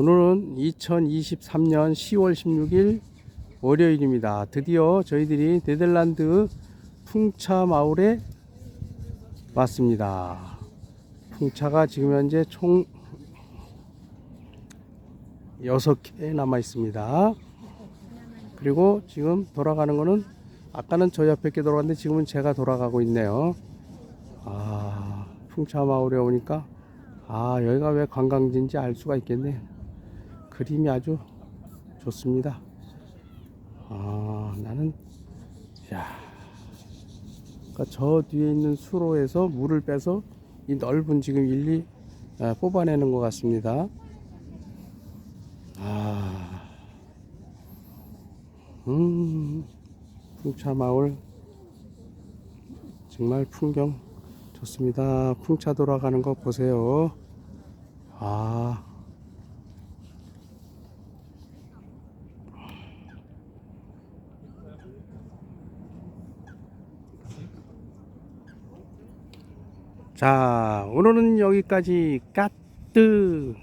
오늘은 2023년 10월 16일 월요일입니다. 드디어 저희들이 네덜란드 풍차 마을에 왔습니다. 풍차가 지금 현재 총 6개 남아 있습니다. 그리고 지금 돌아가는 거는 아까는 저 옆에 게 돌아갔는데 지금은 제가 돌아가고 있네요. 아, 풍차 마을에 오니까 아, 여기가 왜 관광지인지 알 수가 있겠네. 그림이 아주 좋습니다. 아, 나는 야. 그러니까 저 뒤에 있는 수로에서 물을 빼서 이 넓은 지금 일리 아, 뽑아내는 것 같습니다. 아, 음, 풍차 마을 정말 풍경 좋습니다. 풍차 돌아가는 거 보세요. 아, 자, 오늘은 여기까지 까뜨.